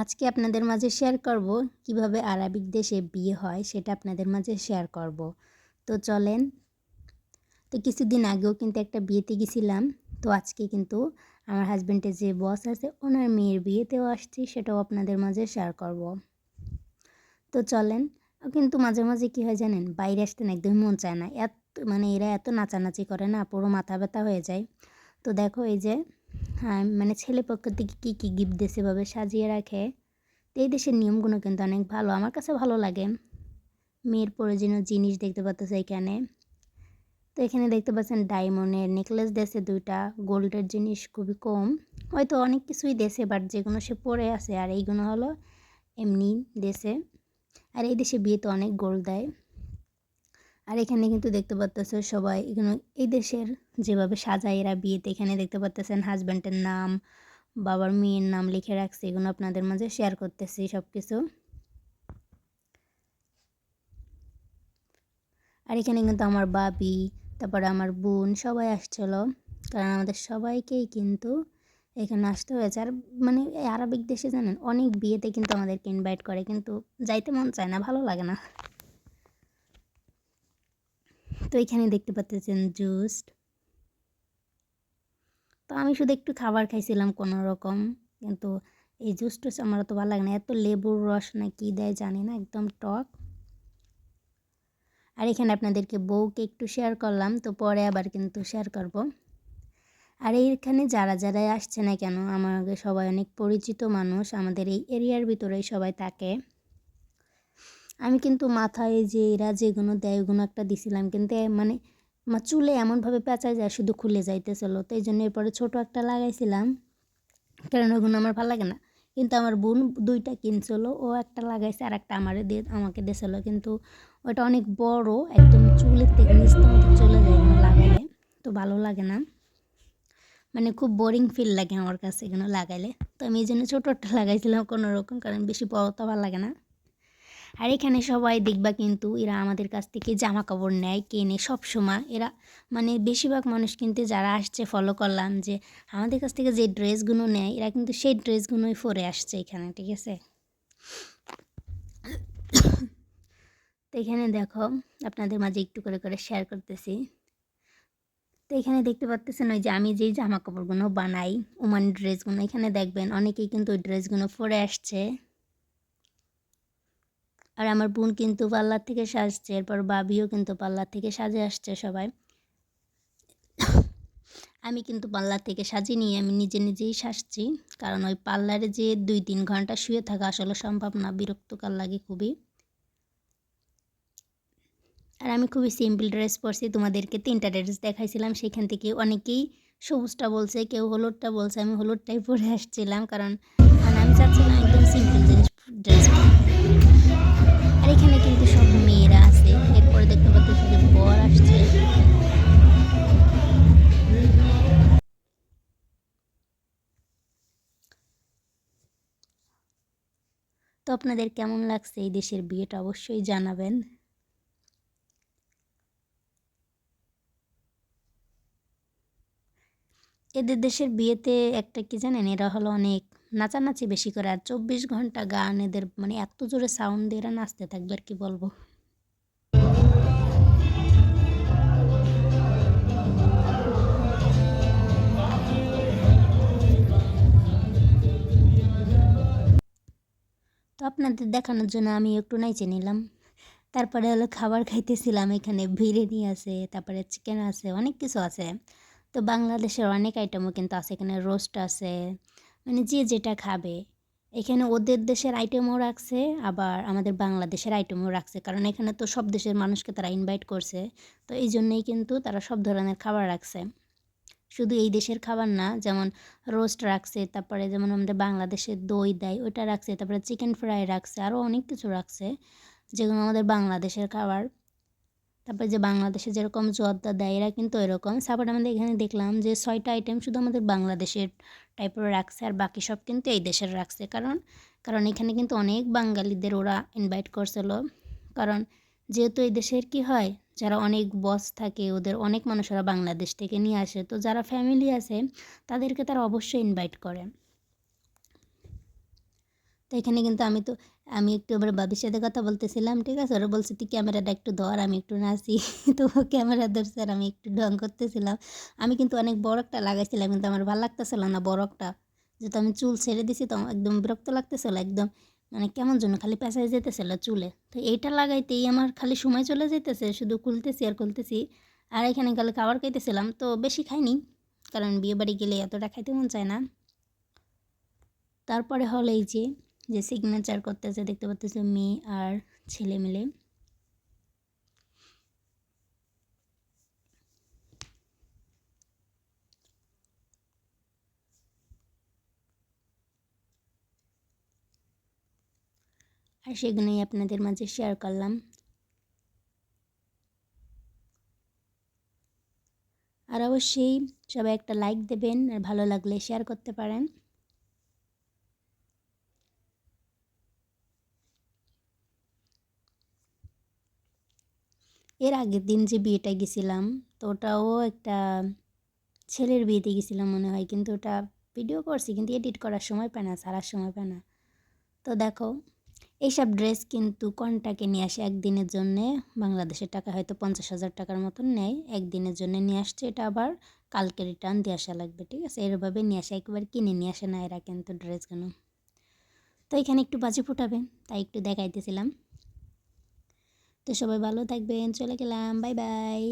আজকে আপনাদের মাঝে শেয়ার করব কীভাবে আরবিক দেশে বিয়ে হয় সেটা আপনাদের মাঝে শেয়ার করব। তো চলেন, তো কিছুদিন আগেও কিন্তু একটা বিয়েতে গেছিলাম। তো আজকে কিন্তু আমার হাজব্যান্ডের যে বস আছে, ওনার মেয়ের বিয়েতেও আসছি, সেটাও আপনাদের মাঝে শেয়ার করব। তো চলেন কিন্তু মাঝে মাঝে কী হয় জানেন, বাইরে আসতে না একদমই মন চায় না। এত মানে এরা এত নাচানাচি করে না, পুরো মাথা ব্যথা হয়ে যায়। তো দেখো এই যে মানে ছেলে পক্ষ থেকে কী কী গিফট দেশে ভাবে সাজিয়ে রাখে? তো এই দেশের নিয়মগুলো কিন্তু অনেক ভালো। আমার কাছে ভালো লাগে। মেয়ের প্রয়োজনীয় জিনিস দেখতে পাচ্ছেন এখানে। তো এখানে দেখতে পাচ্ছেন ডায়মন্ডের নেকলেস দেশে দুইটা। গোল্ডের জিনিস খুবই কম। হয়তো অনেক কিছুই দেশে বাট যেগুলো সে পরে আছে, আর এইগুলো হলো এমনি দেশে আর এই দেশে বিয়েতে অনেক গোল্ড দেয়। আর এখানে কিন্তু দেখতে পাচ্তেছে সবাই এখানে এই দেশের যেভাবে সাজায় এরা বিয়েতে, এখানে দেখতে পাচ্তেছেন হাজব্যান্ডের নাম, বাবার মেয়ের নাম লিখে রাখছে, এগুলো আপনাদের মাঝে শেয়ার করতেছি সব কিছু আর এখানে কিন্তু আমার বাবি তারপরে আমার বোন, সবাই আসছিল। কারণ আমাদের সবাইকেই কিন্তু এখানে আসতে হয়েছে। আর মানে আরবিক দেশে জানেন, অনেক বিয়েতে কিন্তু আমাদেরকে ইনভাইট করে, কিন্তু যাইতে মন চায় না, ভালো লাগে না। তো এখানে দেখতে পাচ্ছেন জুস তো আমি শুধু একটু খাবার খাইছিলাম কোনো রকম, কিন্তু এই জুস টুস আমার তো ভালো লাগে না। এত লেবুর রস না কি দেয় জানি না, একদম টক। আর এখানে আপনাদেরকে বউকে একটু শেয়ার করলাম, তো পরে আবার কিন্তু শেয়ার করব। আর এইখানে যারা যারা আসছে না কেন, আমাকে সবাই অনেক পরিচিত মানুষ, আমাদের এই এরিয়ার ভিতরেই সবাই থাকে। আমি কিন্তু মাথায় যে এরা যেগুলো দেয় ওগুলো একটা দিছিলাম। কিন্তু মানে আমার চুলে এমনভাবে পেঁচা যায় শুধু খুলে যাইতেছিল তো এই জন্য এরপরে ছোটো একটা লাগাইছিলাম। কারণ ওগুলো আমার ভালো লাগে না। কিন্তু আমার বোন দুইটা কিনছিল ও একটা লাগাইছে আর একটা আমারে দিয়ে আমাকে দিয়েছিল কিন্তু ওটা অনেক বড়, একদম চুলের থেকে নিচতে মতো চলে যায় এগুলো লাগাইলে। তো ভালো লাগে না। মানে খুব বোরিং ফিল লাগে আমার কাছে এগুলো লাগাইলে। তো আমি এই জন্য ছোটো একটা লাগাইছিলাম কোনো রকম কারণ বেশি বড় তো ভালো লাগে না। আর এখানে সবাই দেখবা কিন্তু এরা আমাদের কাছ থেকে জামা কাপড় নেয়, কেনে সব সময়। এরা মানে বেশিরভাগ মানুষ কিন্তু যারা আসছে ফলো করলাম যে আমাদের কাছ থেকে যে ড্রেসগুলো নেয়, এরা কিন্তু সেই ড্রেসগুলোই পরে আসছে এখানে, ঠিক আছে? তো এখানে দেখো, আপনাদের মাঝে একটু করে করে শেয়ার করতেছি। তো এখানে দেখতে পাচ্তেছেন ওই যে আমি যেই জামা কাপড়গুলো বানাই ওমান ড্রেসগুলো এখানে দেখবেন অনেকেই কিন্তু ওই ড্রেসগুলো পরে আসছে। আর আমার বোন কিন্তু পার্লার থেকে সাজছে, এরপর বাবিও কিন্তু পার্লার থেকে সাজে আসছে সবাই। আমি কিন্তু পার্লার থেকে সাজিয়ে নিয়ে আমি নিজে নিজেই সাজছি, কারণ ওই পার্লারে যে দুই তিন ঘণ্টা শুয়ে থাকা আসলে সম্ভব না, বিরক্তকার লাগে খুবই। আর আমি খুবই সিম্পল ড্রেস পরছি, তোমাদেরকে তিনটা ড্রেস দেখাইছিলাম, সেখান থেকে অনেকেই সবুজটা বলছে, কেউ হলুদটা বলছে, আমি হলুদটাই পরে আসছিলাম, কারণ আমি চাচ্ছিলাম একদম সিম্পল জিনিস ড্রেস আর এখানে কিন্তু সব মেয়েরা আছে। এরপরে দেখতে পাচ্ছি যে বর আসছে। তো আপনাদের কেমন লাগছে এই দেশের বিয়েটা? অবশ্যই জানাবেন। এদের দেশের বিয়েতে একটা কি জানেন? এরা হলো অনেক নাচানাচি বেশি করে। আর চব্বিশ ঘণ্টা গান এদের মানে এত জোরে সাউন্ড দিয়ে এরা নাচতে থাকবে আর কি বলব। তো আপনাদের দেখানোর জন্য আমি একটু নাইচে নিলাম। তারপরে হলো খাবার খাইতেছিলাম এখানে। বিরিয়ানি আছে, তারপরে চিকেন আছে, অনেক কিছু আছে। তো বাংলাদেশের অনেক আইটেমও কিন্তু আছে, এখানে রোস্ট আছে মানে যে যেটা খাবে। এখানে ওদের দেশের আইটেমও রাখছে, আবার আমাদের বাংলাদেশের আইটেমও রাখছে, কারণ এখানে তো সব দেশের মানুষকে তারা ইনভাইট করছে, তো এই জন্যেই কিন্তু তারা সব ধরনের খাবার রাখছে। শুধু এই দেশের খাবার না, যেমন রোস্ট রাখছে, তারপরে যেমন আমাদের বাংলাদেশে দই দেয়, ওইটা রাখছে, তারপরে চিকেন ফ্রাই রাখছে আরও অনেক কিছু রাখছে, যেগুলো আমাদের বাংলাদেশের খাবার। তারপরে যে বাংলাদেশে যেরকম জর্দা দেয়, এরা কিন্তু এরকম সাপোর্ট আমাদের এখানে দেখলাম যে ছয়টা আইটেম শুধু আমাদের বাংলাদেশের টাইপের রাখছে আর বাকি সব কিন্তু এই দেশের রাখছে। কারণ কারণ এখানে কিন্তু অনেক বাঙালিদের ওরা ইনভাইট করছিল। কারণ যেহেতু এই দেশের কি হয়, যারা অনেক বস থাকে, ওদের অনেক মানুষেরা বাংলাদেশ থেকে নিয়ে আসে। তো যারা ফ্যামিলি আছে, তাদেরকে তারা অবশ্যই ইনভাইট করে। তো এখানে কিন্তু আমি তো, আমি একটু এবার বাবির সাথে কথা বলতেছিলাম, ঠিক আছে? ওরা বলছে, তুই ক্যামেরাটা একটু ধর, আমি একটু নাচি। তো ক্যামেরা ধরছে আর আমি একটু ঢং করতেছিলাম। আমি কিন্তু অনেক বড় একটা লাগাইছিলাম, কিন্তু আমার ভালো লাগতেছিল না বড় একটা। যেহেতু আমি চুল ছেড়ে দিছি, তো একদম বিরক্ত লাগতেছিল, একদম মানে কেমন জন্য খালি পেঁচায় যেতেছিল চুলে। তো এইটা লাগাইতেই আমার খালি সময় চলে যেতেছে শুধু খুলতেছি আর খুলতেছি। আর এখানে গেলে খাবার খাইতেছিলাম, তো বেশি খাইনি, কারণ বিয়ে বাড়ি গেলে এতটা খাইতে মন চায় না। তারপরে হলো এই যে যে সিগনেচার করতেছে, দেখতে পাচ্তেছে মেয়ে আর ছেলে মিলে। আর সেগুলোই আপনাদের মাঝে শেয়ার করলাম। আর অবশ্যই সবাই একটা লাইক দেবেন, আর ভালো লাগলে শেয়ার করতে পারেন। এর আগের দিন যে বিয়েটা গেছিলাম, তো ওটাও একটা ছেলের বিয়েতে গেছিলাম মনে হয়, কিন্তু ওটা ভিডিও করছি, কিন্তু এডিট করার সময় পায় না সারার সময় পায় না। তো দেখো, এইসব ড্রেস কিন্তু কনটাকে নিয়ে আসে একদিনের জন্যে বাংলাদেশের টাকা হয়তো পঞ্চাশ হাজার টাকার মতন নেয়, একদিনের জন্য নিয়ে আসছে, এটা আবার কালকে রিটার্ন দিয়ে আসা লাগবে, ঠিক আছে? এরভাবে নিয়ে আসে, একবার কিনে নিয়ে আসে না এরা কিন্তু ড্রেসগুলো তো এখানে একটু বাজি ফুটাবে, তাই একটু দেখাইতেছিলাম। তো সবাই ভালো থাকবেন চলে গেলাম বাই বাই।